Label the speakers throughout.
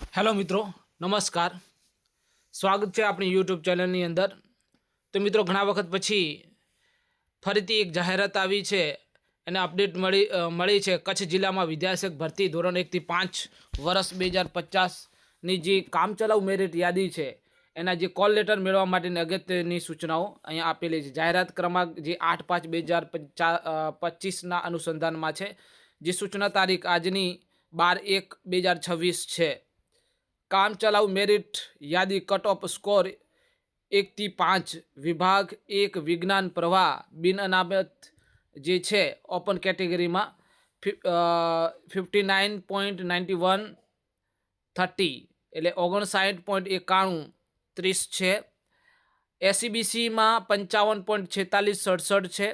Speaker 1: Hello મિત્રો, નમસ્કાર. સ્વાગત છે આપણી યુટ્યુબ ચેનલની અંદર. તો મિત્રો, ઘણા વખત પછી ફરીથી એક જાહેરાત આવી છે, એને અપડેટ મળી મળી છે. કચ્છ જિલ્લામાં વિદ્યાશક ભરતી ધોરણ એકથી પાંચ વર્ષ બે હજાર પચાસની જે કામચલાઉ મેરિટ યાદી છે, એના જે કોલ લેટર મેળવવા માટેની અગત્યની સૂચનાઓ અહીંયા આપેલી છે. જાહેરાત ક્રમાંક જે આઠ પાંચ બે હજાર પચા પચીસના અનુસંધાનમાં છે. જે સૂચના તારીખ આજની બાર એક બે હજાર છવ્વીસ છે. કામ ચલાઉ મેરિટ યાદી કટ ઓફ સ્કોર એકથી પાંચ, વિભાગ એક, વિજ્ઞાન પ્રવાહ, બિન અનામત જે છે ઓપન કેટેગરીમાં fifty nine point ninety one thirty એટલે ઓગણસાઠ પોઈન્ટ એકાણું ત્રીસ છે. એસીબીસીમાં પંચાવન પોઈન્ટ છેતાલીસ, સડસઠ છે.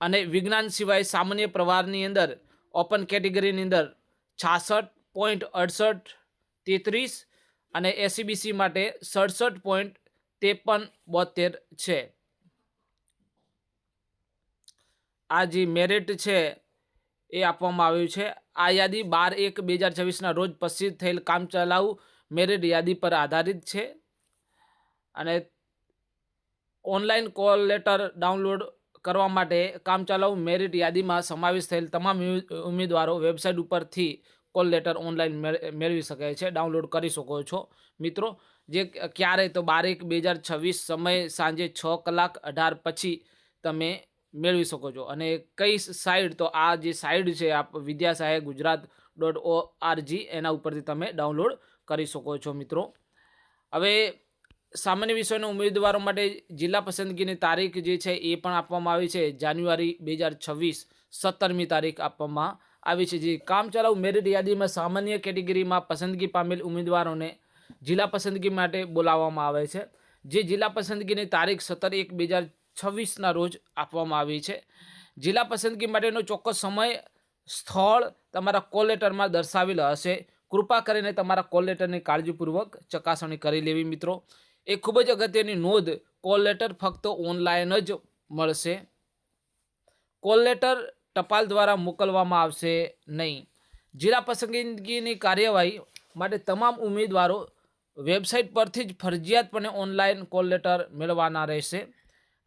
Speaker 1: અને વિજ્ઞાન સિવાય સામાન્ય પ્રવાહની અંદર ઓપન કેટેગરીની અંદર છાસઠ પોઈન્ટ અડસઠ તેત્રીસ અને એસીબીસી માટે સડસઠ પોઈન્ટ ત્રેપન બોતેર છે. આ જે મેરિટ છે એ આપવામાં આવ્યું છે. આ યાદી બાર એક બે હજાર છવ્વીસના રોજ પ્રસિદ્ધ થયેલ કામચલાઉ મેરિટ યાદી પર આધારિત છે. અને ઓનલાઈન કોલ લેટર ડાઉનલોડ કરવા માટે કામચલાઉ મેરિટ યાદીમાં સમાવેશ થયેલ તમામ ઉમેદવારો વેબસાઇટ ઉપરથી કોલ લેટર ઓનલાઈન મેળ- મેળવી શકે છે, ડાઉનલોડ કરી શકો છો. મિત્રો, જે ક્યારે તો બારેક બે હજાર છવ્વીસ સમય સાંજે છ કલાક અઢાર પછી તમે મેળવી શકો છો. અને કઈ સાઇડ તો આ જે સાઇડ છે, આપ વિદ્યા સહાયક ગુજરાત ડોટ ઓ આરજી એના ઉપરથી તમે ડાઉનલોડ કરી શકો છો, મિત્રો. હવે સામાન્ય વિષયના ઉમેદવારો માટે જિલ્લા પસંદગીની તારીખ જે છે, એ પણ આપવામાં આવી છે. જાન્યુઆરી બે હજાર છવ્વીસ સત્તરમી તારીખ આપવામાં આવી છે જે. કામચલાઉ મેરિટ યાદીમાં સામાન્ય કેટેગરીમાં પસંદગી પામેલ ઉમેદવારોને જિલ્લા પસંદગી માટે બોલાવવામાં આવે છે. જે જિલ્લા પસંદગીની તારીખ સત્તર એક બે હજાર છવ્વીસના રોજ આપવામાં આવી છે. જિલ્લા પસંદગી માટેનો ચોક્કસ સમય, સ્થળ તમારા કોલ લેટરમાં દર્શાવેલ હશે. કૃપા કરીને તમારા કોલ લેટરની કાળજીપૂર્વક ચકાસણી કરી લેવી મિત્રો. એ ખૂબ જ અગત્યની નોંધ, કોલ લેટર ફક્ત ઓનલાઈન જ મળશે. કોલ લેટર ટપાલ દ્વારા મોકલવામાં આવશે નહીં. જિલ્લા પસંદગીની કાર્યવાહી માટે તમામ ઉમેદવારો વેબસાઇટ પરથી જ ફરજિયાતપણે ઓનલાઈન કોલ લેટર મેળવવાના રહેશે.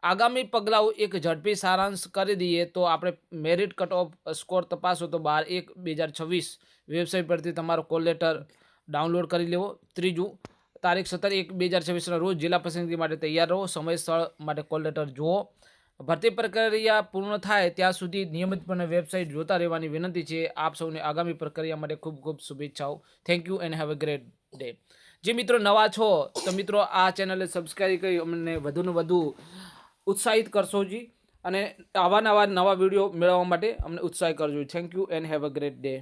Speaker 1: આગામી પગલાઓ એક ઝડપી સારાંશ કરી દઈએ તો આપણે મેરિટ કટ ઓફ સ્કોર તપાસો તો બાર એક બે હજાર છવ્વીસ વેબસાઇટ પરથી તમારો કોલ લેટર ડાઉનલોડ કરી લેવો. ત્રીજું, તારીખ સત્તર એક બે હજાર છવ્વીસના રોજ જિલ્લા પસંદગી માટે તૈયાર રહો. સમય સ્થળ માટે કોલ લેટર જુઓ. ભરતી પ્રક્રિયા પૂર્ણ થાય ત્યાં સુધી નિયમિતપણે વેબસાઇટ જોતા રહેવાની વિનંતી છે. આપ સૌને આગામી પ્રક્રિયા માટે ખૂબ ખૂબ શુભેચ્છાઓ. Thank you and have a great day જે મિત્રો નવા છો, તો મિત્રો આ ચેનલને સબસ્ક્રાઈબ કરી અમને વધુને વધુ ઉત્સાહિત કરશો જી અને આવા નવા નવા વીડિયો મેળવવા માટે અમને ઉત્સાહિત કરજો. Thank you and have a great day